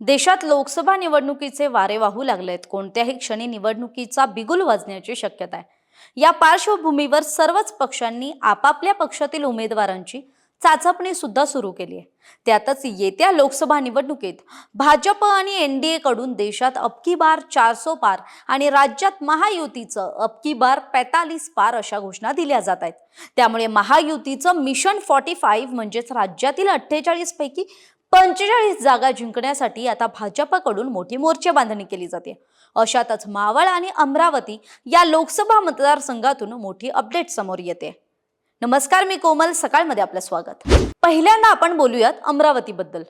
देशात लोकसभा निवडणुकीचे वारे वाहू लागलेत. कोणत्याही क्षणी निवडणुकीचा बिगुल वाजण्याची शक्यता आहे. या पार्श्वभूमीवर सर्वच पक्षांनी आपापल्या पक्षातील उमेदवारांची चाचपणी सुद्धा सुरू केली आहे त्यातच येत्या लोकसभा निवडणुकीत भाजप आणि एन डी कडून देशात अबकी बार चारसो पार आणि राज्यात महायुतीचं अबकी बार पैतालीस पार अशा घोषणा दिल्या जात आहेत. त्यामुळे महायुतीचं मिशन फॉर्टी फाईव्ह म्हणजेच राज्यातील अठ्ठेचाळीसपैकी पंचेचाळीस जागा जिंकण्यासाठी आता भाजपकडून मोठी मोर्चे बांधणी केली जाते. अशातच मावळ आणि अमरावती या लोकसभा मतदारसंघातून मोठी अपडेट समोर येते. नमस्कार मी कोमल. सकाळमध्ये आपलं स्वागत. पहिल्यांदा आपण बोलूयात अमरावतीबद्दल.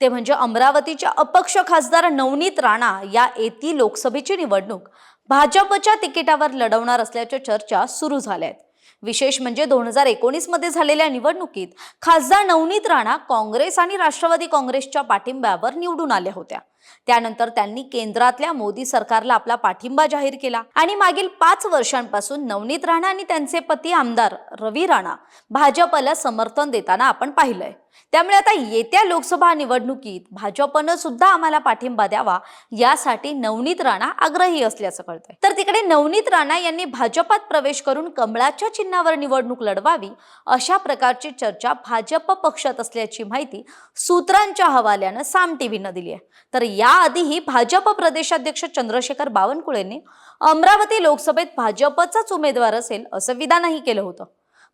ते म्हणजे अमरावतीच्या अपक्ष खासदार नवनीत राणा या येती लोकसभेची निवडणूक भाजपच्या तिकिटावर लढवणार असल्याच्या चर्चा सुरू झाल्या आहेत विशेष म्हणजे दोन हजार एकोणीसमध्ये झालेल्या निवडणुकीत खासदार नवनीत राणा काँग्रेस आणि राष्ट्रवादी काँग्रेसच्या पाठिंब्यावर निवडून आल्या होत्या. त्यानंतर त्यांनी केंद्रातल्या मोदी सरकारला आपला पाठिंबा जाहीर केला. आणि मागील पाच वर्षांपासून नवनीत राणा आणि त्यांचे पती आमदार रवी राणा भाजपला समर्थन देताना आपण पाहिलंय. त्यामुळे आता येत्या लोकसभा निवडणुकीत भाजपनं सुद्धा आम्हाला पाठिंबा द्यावा यासाठी नवनीत राणा आग्रही असल्याचं कळतंय. तर तिकडे नवनीत राणा यांनी भाजपात प्रवेश करून कमळाच्या चिन्हावर निवडणूक लढवावी अशा प्रकारची चर्चा भाजप पक्षात असल्याची माहिती सूत्रांच्या हवाल्यानं साम टीव्हीनं दिली आहे तर याआधीही भाजप प्रदेशाध्यक्ष चंद्रशेखर बावनकुळेंनी अमरावती लोकसभेत भाजपचाच उमेदवार असेल असं विधानही केलं होतं.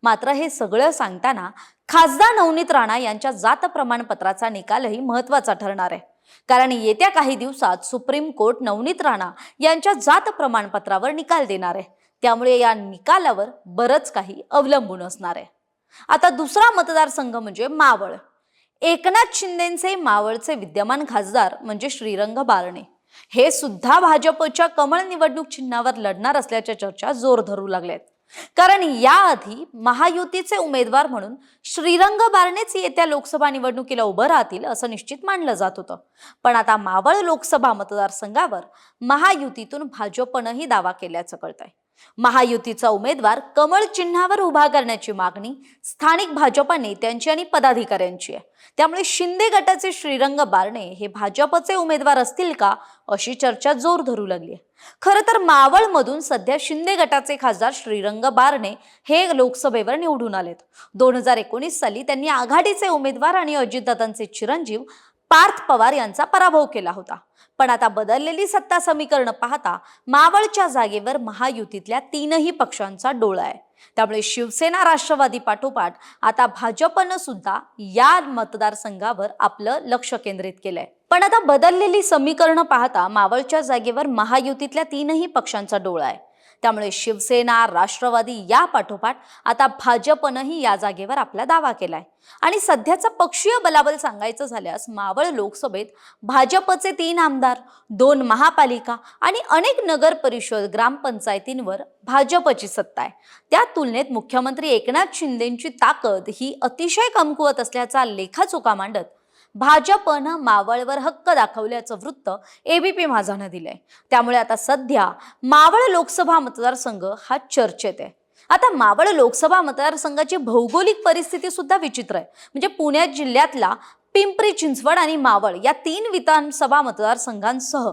मात्र हे सगळं सांगताना खासदार नवनीत राणा यांच्या जात प्रमाणपत्राचा निकालही महत्त्वाचा ठरणार आहे. कारण येत्या काही दिवसात सुप्रीम कोर्ट नवनीत राणा यांच्या जात प्रमाणपत्रावर निकाल देणार आहे. त्यामुळे या निकालावर बरंच काही अवलंबून असणार आहे. आता दुसरा मतदारसंघ म्हणजे मावळ. एकनाथ शिंदेचे मावळचे विद्यमान खासदार म्हणजे श्रीरंग बारणे. हे सुद्धा भाजपच्या कमळ निवडणूक चिन्हावर लढणार असल्याच्या चर्चा जोर धरू लागल्यात. कारण याआधी महायुतीचे उमेदवार म्हणून श्रीरंग बारणेच येत्या लोकसभा निवडणुकीला उभं राहतील असं निश्चित मानलं जात होतं. पण आता मावळ लोकसभा मतदारसंघावर महायुतीतून भाजपनंही दावा केल्याचं कळतंय. महायुतीचा उमेदवार कमळ चिन्हावर उभा करण्याची मागणी स्थानिक भाजपा नेत्यांची आणि पदाधिकाऱ्यांची आहे. त्यामुळे शिंदे गटाचे श्रीरंग बारणे हे भाजपचे उमेदवार असतील का अशी चर्चा जोर धरू लागली आहे. खरं तर मावळमधून सध्या शिंदे गटाचे खासदार श्रीरंग बारणे हे लोकसभेवर निवडून आलेत. दोन हजार एकोणीस साली त्यांनी आघाडीचे उमेदवार आणि अजितदादांचे चिरंजीव पार्थ पवार यांचा पराभव केला होता. पण आता बदललेली सत्ता समीकरण पाहता मावळच्या जागेवर महायुतीतल्या तीनही पक्षांचा डोळा आहे. त्यामुळे शिवसेना राष्ट्रवादी पाठोपाठ आता भाजपनं सुद्धा या मतदारसंघावर आपलं लक्ष केंद्रित केलंय. पण आता बदललेली समीकरणं पाहता मावळच्या जागेवर महायुतीतल्या तीनही पक्षांचा डोळा आहे. त्यामुळे शिवसेना राष्ट्रवादी या पाठोपाठ आता भाजपनंही या जागेवर आपला दावा केलाय. आणि सध्याचं पक्षीय बलाबल सांगायचं झाल्यास मावळ लोकसभेत भाजपचे तीन आमदार दोन महापालिका आणि अनेक नगर परिषद ग्रामपंचायतींवर भाजपची सत्ता आहे. त्या तुलनेत मुख्यमंत्री एकनाथ शिंदेची ताकद ही अतिशय कमकुवत असल्याचा लेखाचोका मांडत भाजपनं मावळवर हक्क दाखवल्याचं वृत्त एबीपी माझानं दिलंय. त्यामुळे आता सध्या मावळ लोकसभा मतदारसंघ हा चर्चेत आहे. आता मावळ लोकसभा मतदारसंघाची भौगोलिक परिस्थिती सुद्धा विचित्र आहे. म्हणजे पुण्यात जिल्ह्यातला पिंपरी चिंचवड आणि मावळ या तीन विधानसभा मतदारसंघांसह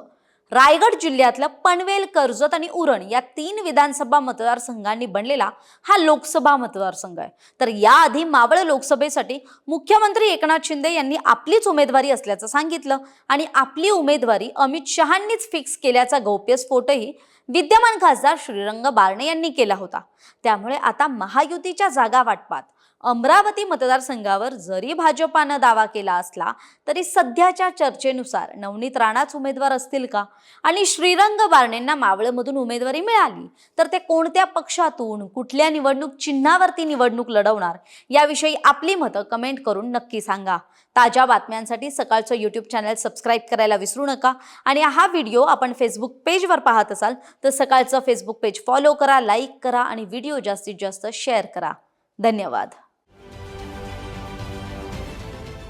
रायगड जिल्ह्यातलं पनवेल कर्जत आणि उरण या तीन विधानसभा मतदारसंघांनी बनलेला हा लोकसभा मतदारसंघ आहे. तर याआधी मावळ लोकसभेसाठी मुख्यमंत्री एकनाथ शिंदे यांनी आपलीच उमेदवारी असल्याचं सांगितलं आणि आपली उमेदवारी अमित शहांनीच फिक्स केल्याचा गौप्यस्फोटही विद्यमान खासदार श्रीरंग बारणे यांनी केला होता. त्यामुळे आता महायुतीच्या जागा वाटपात अमरावती मतदारसंघावर जरी भाजपानं दावा केला असला तरी सध्याच्या चर्चेनुसार नवनीत राणाच उमेदवार असतील का? आणि श्रीरंग बारणेंना मावळमधून उमेदवारी मिळाली तर ते कोणत्या पक्षातून कुठल्या निवडणूक चिन्हावरती निवडणूक लढवणार? याविषयी आपली मतं कमेंट करून नक्की सांगा. ताज्या बातम्यांसाठी सकाळचं यूट्यूब चॅनल सबस्क्राईब करायला विसरू नका. आणि हा व्हिडिओ आपण फेसबुक पेजवर पाहत असाल तर सकाळचं फेसबुक पेज फॉलो करा लाईक करा आणि व्हिडिओ जास्तीत जास्त शेअर करा. धन्यवाद.